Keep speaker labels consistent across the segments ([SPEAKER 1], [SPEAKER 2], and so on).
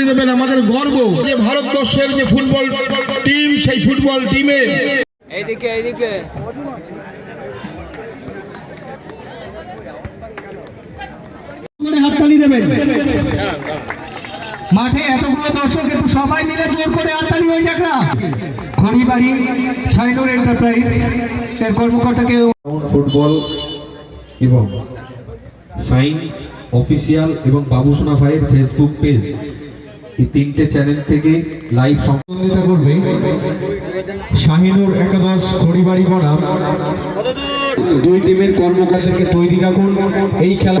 [SPEAKER 1] দেবেন আমাদের গর্ব যে ভারতবর্ষের যে ফুটবল টিম সেই ফুটবল টিমে।
[SPEAKER 2] এইদিকে এইদিকে।
[SPEAKER 3] হাততালি দেবেন। মাঠে এতগুলো দর্শক একটু সবাই মিলে জোর করে হাততালি হয়ে যাক না। খড়িবাড়ি ছাইনুর এন্টারপ্রাইজ এর কর্মকর্তাকে
[SPEAKER 4] ফুটবল এবং সাইন অফিসিয়াল এবং বাবুসোনা ভাইয়ের ফেসবুক পেজ। এই তিনটে চ্যানেল থেকে লাইভ
[SPEAKER 5] সহযোগিতা করবে শাহিনুর একাদশ খড়িবাড়ি বনাম দুই টিমের কর্মকর্তাকে তৈরি রাখুন। এই খেলা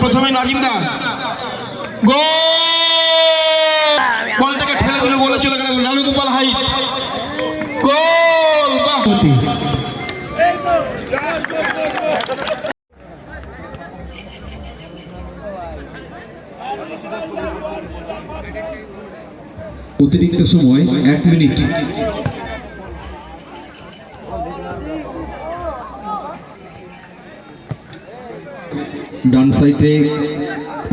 [SPEAKER 1] প্রথমে নাজিম দা। গোল বলটাকে ঠেলে দিল বলে চলে গেল লালু গোপাল হাই গোল বাহ
[SPEAKER 5] অতিরিক্ত সময়, এক মিনিট। ডান সাইডে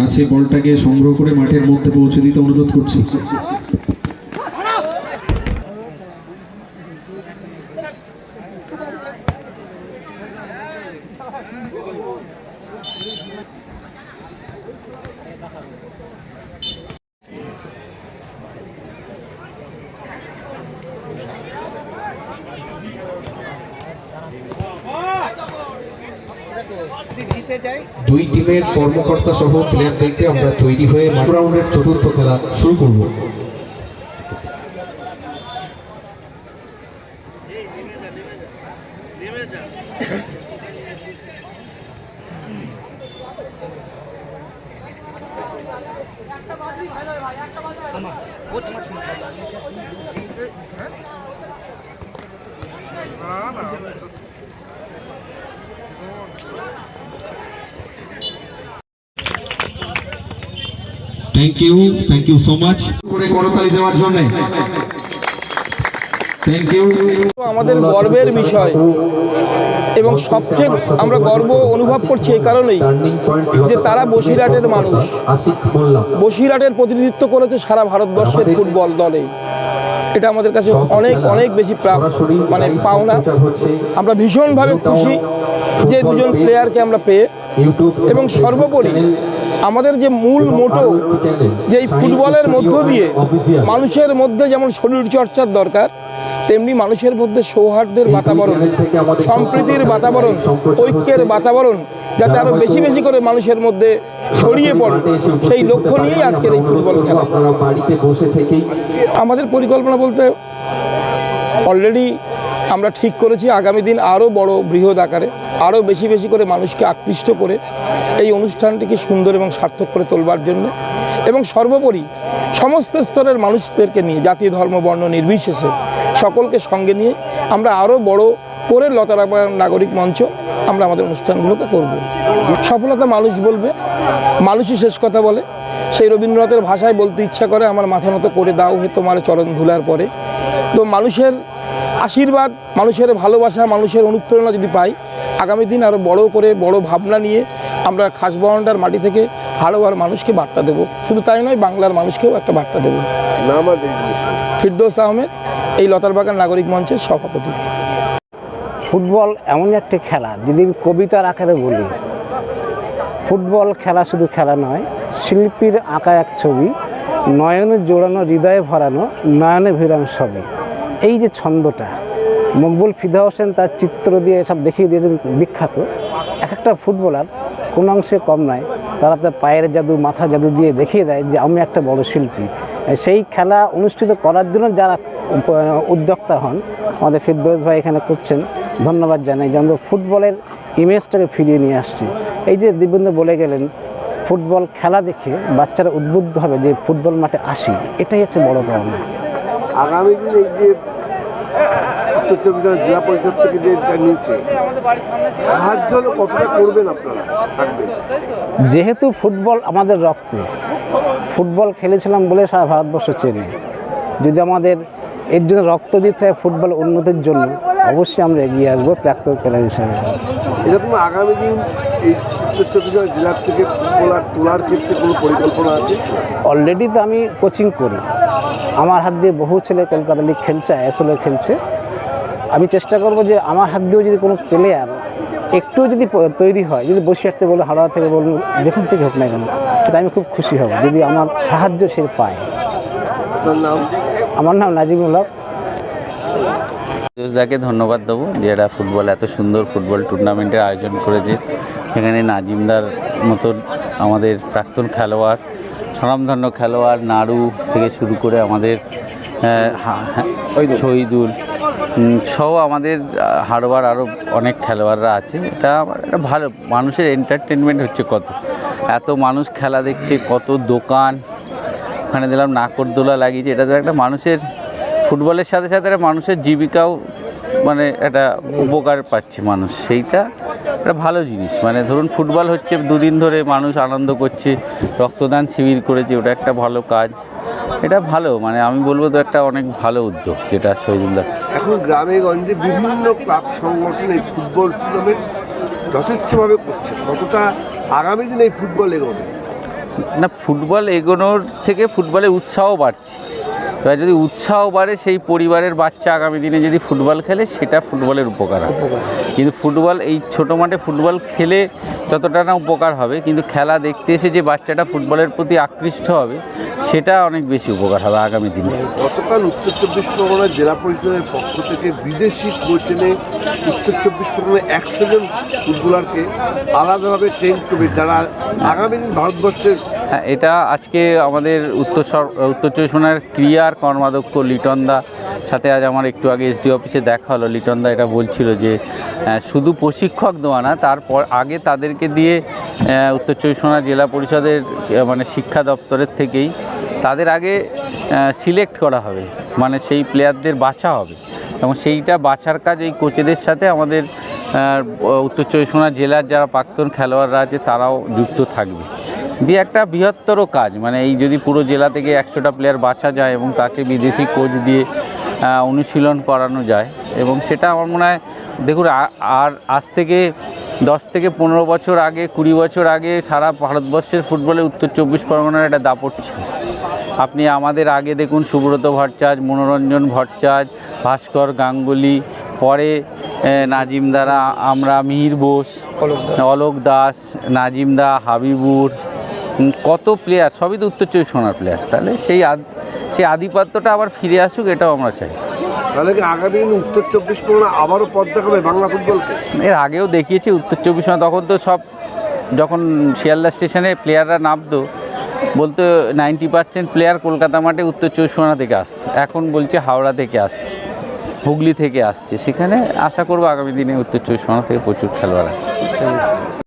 [SPEAKER 5] আছে বলটাকে সংগ্রহ করে মাঠের মধ্যে পৌঁছে দিতে অনুরোধ করছি।
[SPEAKER 4] দুই টিমের কর্মকর্তা সহ প্লেয়ার দেখতে আমরা তৈরি হয়ে রাউন্ডের চতুর্থ খেলা শুরু করব
[SPEAKER 5] thank you thank you so much করে করতালি দেওয়ার জন্য। থ্যাংক ইউ
[SPEAKER 6] আমাদের গর্বের বিষয় এবং সবচেয়ে আমরা গর্ব অনুভব করছি এই কারণেই যে তারা বসিরহাটের মানুষ। বসিরহাটের প্রতিনিধিত্ব করেছে সারা ভারতবর্ষের ফুটবল দলে। এটা আমাদের কাছে অনেক অনেক বেশি মানে পাওনা। আমরা ভীষণভাবে খুশি যে দুজন প্লেয়ারকে আমরা পেয়ে। এবং সর্বোপরি আমাদের যে মূল মোটো যে ফুটবলের মধ্য দিয়ে মানুষের মধ্যে যেমন শরীরচর্চার দরকার তেমনি মানুষের মধ্যে সৌহার্দ্যের বাতাবরণ সম্প্রীতির বাতাবরণ ঐক্যের বাতাবরণ যাতে আরও বেশি বেশি করে মানুষের মধ্যে ছড়িয়ে পড়ে। সেই লক্ষ্য নিয়েই আজকের এই ফুটবল খেলা। আমাদের পরিকল্পনা বলতে অলরেডি আমরা ঠিক করেছি আগামী দিন আরও বড় বৃহৎ আকারে, আরও বেশি বেশি করে মানুষকে আকৃষ্ট করে এই অনুষ্ঠানটিকে সুন্দর এবং সার্থক করে তোলবার জন্য এবং সর্বোপরি সমস্ত স্তরের মানুষদেরকে নিয়ে, জাতি, ধর্ম, বর্ণ নির্বিশেষে সকলকে সঙ্গে নিয়ে আমরা আরও বড় করে লতারাবায়ন নাগরিক মঞ্চ আমরা আমাদের অনুষ্ঠানগুলোকে করব। সফলতা মানুষ বলবে, মানুষই শেষ কথা বলে। সেই রবীন্দ্রনাথের ভাষায় বলতে ইচ্ছা করে, আমার মাথা মতো করে দাও হে তোমার চরণ ধুলার পরে। তো মানুষের আশীর্বাদ, মানুষের ভালোবাসা, মানুষের অনুপ্রেরণা যদি পাই, আগামী দিন আরও বড় করে, বড় ভাবনা নিয়ে আমরা খাসবাউন্ডার মাটি থেকে আর মানুষকে বার্তা দেবো। শুধু তাই নয়, বাংলার মানুষকেও একটা বার্তা দেবো। ফিরদৌস আহমেদ, এই লতারবাগান নাগরিক মঞ্চের সভাপতি।
[SPEAKER 7] ফুটবল এমন একটি খেলা যদি আমি কবিতার আকারে বলি। ফুটবল খেলা শুধু খেলা নয়, শিল্পীর আঁকা এক ছবি, নয়নে জোড়ানো, হৃদয়ে ভরানো, নয়নে ভিড়ানো সবই এই যে ছন্দটা, মকবুল ফিদা হোসেন তার চিত্র দিয়ে সব দেখিয়ে দিয়েছেন বিখ্যাত। এক একটা ফুটবলার কোন অংশে কম নয়, তারা তার পায়ের জাদু মাথা জাদু দিয়ে দেখিয়ে দেয় যে আমি একটা বড় শিল্পী। সেই খেলা অনুষ্ঠিত করার জন্য যারা উদ্যোক্তা হন, আমাদের ফিরদৌস ভাই এখানে করছেন, ধন্যবাদ জানাই। যে আমরা ফুটবলের ইমেজটাকে ফিরিয়ে নিয়ে আসছি। এই যে দিব্যেন্দু বলে গেলেন, ফুটবল খেলা দেখে বাচ্চারা উদ্বুদ্ধ হবে যে ফুটবল মাঠে আসি, এটাই হচ্ছে বড় পাওনা
[SPEAKER 8] আগামী দিন এই যে উত্তর চব্বিশ পরগনা জেলা পরিষদ থেকে যে নিচ্ছে সাহায্য কতটা করবেন আপনারা? থাকবেন
[SPEAKER 7] যেহেতু ফুটবল আমাদের রক্তে ফুটবল খেলেছিলাম বলে সারা ভারতবর্ষ চেনে। যদি আমাদের এর জন্য রক্ত দিতে হয় ফুটবল উন্নতির জন্য অবশ্যই আমরা এগিয়ে আসব প্রাক্তন প্লেয়ার হিসেবে।
[SPEAKER 8] এরকম আগামী দিন এই উত্তর চব্বিশ পরগনা জেলার থেকে ফুটবলার তোলার ক্ষেত্রে কোনো পরিকল্পনা আছে?
[SPEAKER 7] অলরেডি তো আমি কোচিং করি। আমার হাত দিয়ে বহু ছেলে কলকাতা লিগ খেলছে আইএসএলে খেলছে। আমি চেষ্টা করব যে আমার হাত দিয়েও যদি কোনো প্লেয়ার একটু যদি তৈরি হয় যদি বসিরহাট বলো হাওড়া থেকে বলুন যেখান থেকে হোক না কেন সেটা আমি খুব খুশি হব যদি আমার সাহায্য সে পায়।
[SPEAKER 8] নাম?
[SPEAKER 7] আমার নাম নাজিমুল হক।
[SPEAKER 9] দাকে ধন্যবাদ দেবো যে এরা ফুটবল এত সুন্দর ফুটবল টুর্নামেন্টের আয়োজন করেছে। সেখানে নাজিমদার মতন আমাদের প্রাক্তন খেলোয়াড় স্বনামধন্য খেলোয়াড় নাড়ু থেকে শুরু করে আমাদের শহীদুল। সহ আমাদের হাড়োয়ার আরও অনেক খেলোয়াড়রা আছে। এটা আমার একটা ভালো মানুষের এন্টারটেনমেন্ট হচ্ছে কত। এত মানুষ খেলা দেখছে কত দোকান ওখানে দিলাম নাকরদোলা লাগিয়েছে। এটা তো একটা মানুষের ফুটবলের সাথে সাথে একটা মানুষের জীবিকাও মানে একটা উপকার পাচ্ছে মানুষ। সেইটা একটা ভালো জিনিস। মানে ধরুন ফুটবল হচ্ছে দুদিন ধরে মানুষ আনন্দ করছে রক্তদান শিবির করেছে ওটা একটা ভালো কাজ। এটা ভালো মানে আমি বলব তো একটা অনেক ভালো উদ্যোগ যেটা শহীদুল্লাহ।
[SPEAKER 8] এখন গ্রামে গঞ্জে বিভিন্ন ক্লাব সংগঠন এই ফুটবল টুর্নামেন্ট যথেষ্টভাবে করছে। কতটা আগামী দিনে এই ফুটবল এগোবে?
[SPEAKER 9] না ফুটবল এগোনোর থেকে ফুটবলে উৎসাহ বাড়ছে। এবার যদি উৎসাহ বাড়ে, সেই পরিবারের বাচ্চা আগামী দিনে যদি ফুটবল খেলে, সেটা ফুটবলের উপকার হবে। কিন্তু ফুটবল, এই ছোটো মাঠে ফুটবল খেলে ততটা না উপকার হবে, কিন্তু খেলা দেখতে এসে যে বাচ্চাটা ফুটবলের প্রতি আকৃষ্ট হবে, সেটা অনেক বেশি উপকার হবে আগামী দিনে।
[SPEAKER 8] গতকাল উত্তর চব্বিশ পরগনা জেলা পরিষদের পক্ষ থেকে বিদেশি কোচ উত্তর চব্বিশ পরগনায় একশো জন ফুটবলারকে আলাদাভাবে ট্রেন করবে। যারা আগামী দিন ভারতবর্ষের
[SPEAKER 9] হ্যাঁ এটা আজকে আমাদের উত্তর উত্তর চব্বিশ পরগনার ক্রিয়ার কর্মাধ্যক্ষ লিটন দা সাথে আজ আমার একটু আগে এসডি অফিসে দেখা হলো। লিটন দা এটা বলছিল যে শুধু প্রশিক্ষক দেওয়া না, তারপর আগে তাদেরকে দিয়ে উত্তর চব্বিশ পরগনা জেলা পরিষদের মানে শিক্ষা দপ্তরের থেকেই তাদের আগে সিলেক্ট করা হবে। মানে সেই প্লেয়ারদের বাছা হবে। এবং সেইটা বাছার কাজ এই কোচেদের সাথে আমাদের উত্তর চব্বিশ পরগনা জেলার যারা প্রাক্তন খেলোয়াড়রা আছে, তারাও যুক্ত থাকবে। দিয়ে একটা বৃহত্তর কাজ মানে এই যদি পুরো জেলা থেকে একশোটা প্লেয়ার বাছা যায় এবং তাকে বিদেশি কোচ দিয়ে অনুশীলন করানো যায় এবং সেটা আমার মনে হয় দেখুন আর আজ থেকে দশ থেকে পনেরো বছর আগে কুড়ি বছর আগে সারা ভারতবর্ষের ফুটবলে উত্তর চব্বিশ পরগনার একটা দাপট ছিল। আপনি আমাদের আগে দেখুন সুব্রত ভট্টাচার্য মনোরঞ্জন ভট্টাচার্য ভাস্কর গাঙ্গুলি পরে নাজিম দ্বারা আমরা মিহির বোস অলোক দাস নাজিম দা হাবিবুর কত প্লেয়ার সবই তো উত্তর চব্বিশ পরগনার প্লেয়ার তাহলে সেই সেই আধিপত্যটা আবার ফিরে আসুক এটাও আমরা চাই।
[SPEAKER 8] তাহলে কি আগামী দিন উত্তর চব্বিশ পরগনা আবারও পথ দেখাবে বাংলা ফুটবলকে
[SPEAKER 9] এর আগেও দেখিয়েছি উত্তর চব্বিশ পরগনা তখন তো সব যখন শিয়ালদা স্টেশনে প্লেয়াররা নামতো বলতো নাইনটি পার্সেন্ট প্লেয়ার কলকাতা মাঠে উত্তর চব্বিশ পরগনা থেকে আসতো এখন বলছে হাওড়া থেকে আসছে হুগলি থেকে আসছে। সেখানে আশা করব আগামী দিনে উত্তর চব্বিশ পরগনা থেকে প্রচুর খেলোয়াড় আসবে।